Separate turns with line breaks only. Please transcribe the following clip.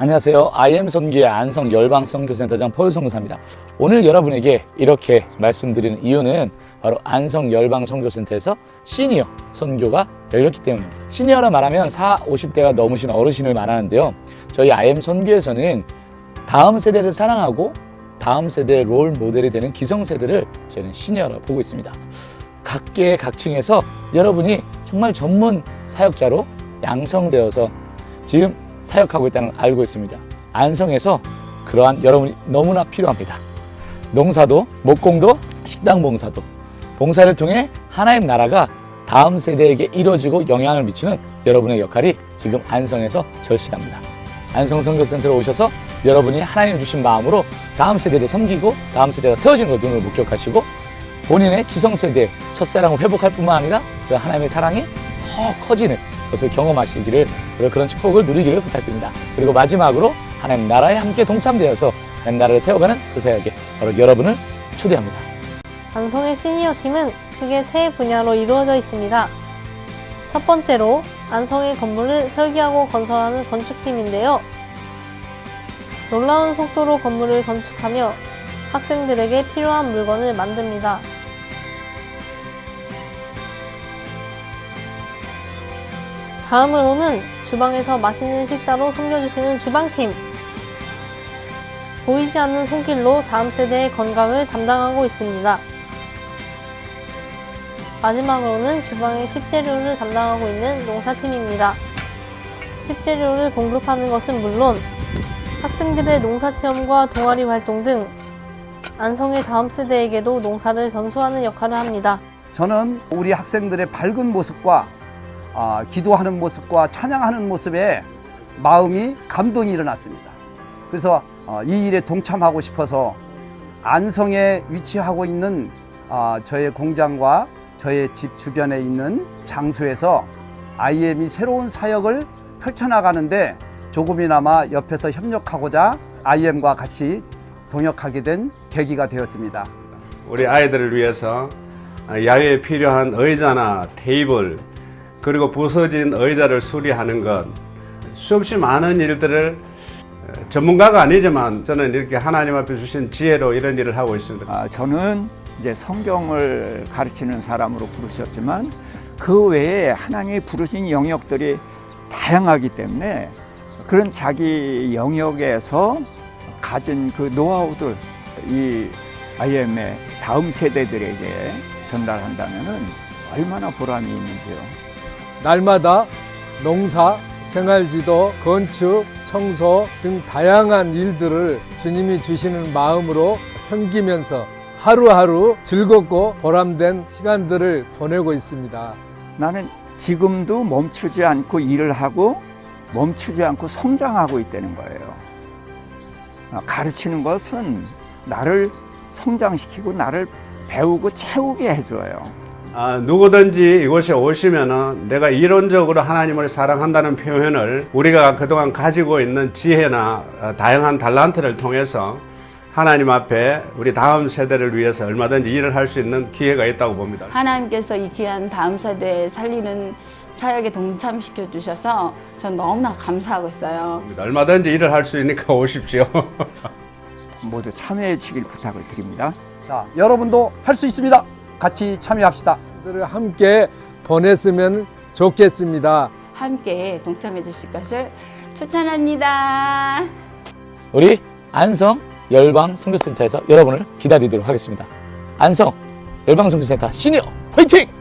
안녕하세요. IM 선기의 안성 열방 선교센터장 포유 선교사입니다. 오늘 여러분에게 이렇게 말씀드리는 이유는 바로 안성 열방 선교센터에서 시니어 선교가 열렸기 때문입니다. 시니어라 말하면 4, 50대가 넘으신 어르신을 말하는데요. 저희 IM 선교에서는 다음 세대를 사랑하고 다음 세대의 롤 모델이 되는 기성 세대를 저희는 시니어라 보고 있습니다. 각계 각층에서 여러분이 정말 전문 사역자로 양성되어서 지금 사역하고 있다는 걸 알고 있습니다. 안성에서 그러한 여러분이 너무나 필요합니다. 농사도, 목공도, 식당 봉사도, 봉사를 통해 하나님 나라가 다음 세대에게 이루어지고 영향을 미치는 여러분의 역할이 지금 안성에서 절실합니다. 안성 선교센터로 오셔서 여러분이 하나님 주신 마음으로 다음 세대를 섬기고 다음 세대가 세워지는 걸 눈으로 목격하시고 본인의 기성세대 첫사랑을 회복할 뿐만 아니라 그 하나님의 사랑이 더 커지는 것을 경험하시기를 그런 축복을 누리기를 부탁드립니다. 그리고 마지막으로 하나님 나라에 함께 동참되어서 하나님 나라를 세워가는 그 사역에 바로 여러분을 초대합니다.
안성의 시니어 팀은 크게 세 분야로 이루어져 있습니다. 첫 번째로 안성의 건물을 설계하고 건설하는 건축팀인데요. 놀라운 속도로 건물을 건축하며 학생들에게 필요한 물건을 만듭니다. 다음으로는 주방에서 맛있는 식사로 섬겨주시는 주방팀. 보이지 않는 손길로 다음 세대의 건강을 담당하고 있습니다. 마지막으로는 주방의 식재료를 담당하고 있는 농사팀입니다. 식재료를 공급하는 것은 물론 학생들의 농사 체험과 동아리 활동 등 안성의 다음 세대에게도 농사를 전수하는 역할을 합니다.
저는 우리 학생들의 밝은 모습과 아, 기도하는 모습과 찬양하는 모습에 마음이 감동이 일어났습니다. 그래서 어, 이 일에 동참하고 싶어서 안성에 위치하고 있는 아, 저의 공장과 저의 집 주변에 있는 장소에서 IM이 새로운 사역을 펼쳐나가는데 조금이나마 옆에서 협력하고자 IM과 같이 동역하게 된 계기가 되었습니다.
우리 아이들을 위해서 야외에 필요한 의자나 테이블 그리고 부서진 의자를 수리하는 것 수없이 많은 일들을 어, 전문가가 아니지만 저는 이렇게 하나님 앞에 주신 지혜로 이런 일을 하고 있습니다.
아, 저는 이제 성경을 가르치는 사람으로 부르셨지만 그 외에 하나님이 부르신 영역들이 다양하기 때문에 그런 자기 영역에서 가진 그 노하우들 이 IM의 다음 세대들에게 전달한다면은 얼마나 보람이 있는지요.
날마다 농사, 생활지도, 건축, 청소 등 다양한 일들을 주님이 주시는 마음으로 섬기면서 하루하루 즐겁고 보람된 시간들을 보내고 있습니다.
나는 지금도 멈추지 않고 일을 하고 멈추지 않고 성장하고 있다는 거예요. 아, 가르치는 것은 나를 성장시키고 나를 배우고 채우게 해줘요.
아, 누구든지 이곳에 오시면은 내가 이론적으로 하나님을 사랑한다는 표현을 우리가 그동안 가지고 있는 지혜나 어, 다양한 달란트를 통해서 하나님 앞에 우리 다음 세대를 위해서 얼마든지 일을 할 수 있는 기회가 있다고 봅니다.
하나님께서 이 귀한 다음 세대 살리는 사역에 동참시켜 주셔서 전 너무나 감사하고 있어요.
얼마든지 일을 할 수 있으니까 오십시오.
모두 참여해 주길 부탁을 드립니다.
자, 여러분도 할 수 있습니다. 같이 참여합시다.
들을 함께 보냈으면 좋겠습니다.
함께 동참해 주실 것을 추천합니다.
우리 안성 열방 선교센터에서 여러분을 기다리도록 하겠습니다. 안성 열방 선교센터 시니어 화이팅!